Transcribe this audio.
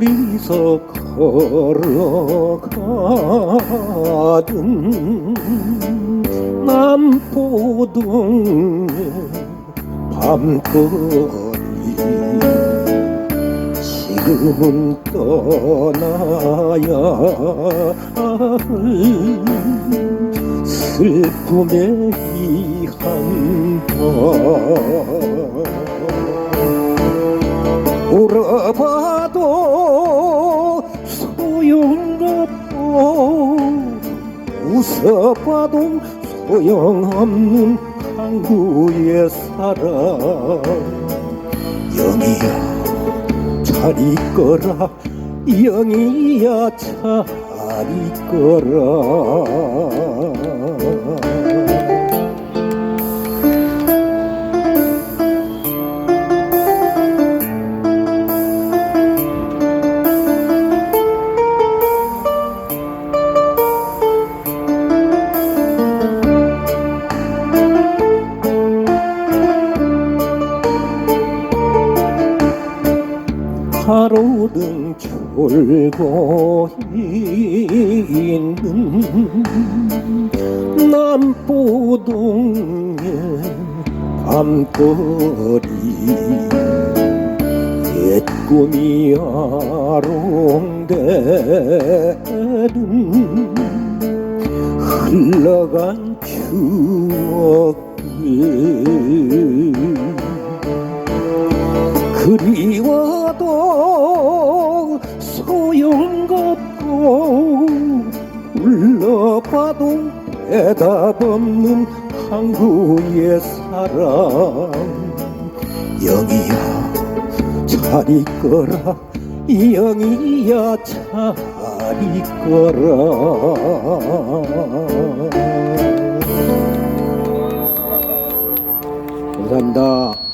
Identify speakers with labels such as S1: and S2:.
S1: 어디서 걸어가든 남포동의 밤거리 지금은 떠나야 할 슬픔의 이한번 울어 웃어봐도 소용없는 항구의 사람 영이야 잘 있거라 영이야 잘 있거라 하루등 졸고 있는 남포동의 밤거리 옛 꿈이 아롱대는 흘러간 추억들. 그리워 불러봐도 대답 없는 항구의 사람 영이야 잘 있거라. 영이야 잘 있거라. 감사합니다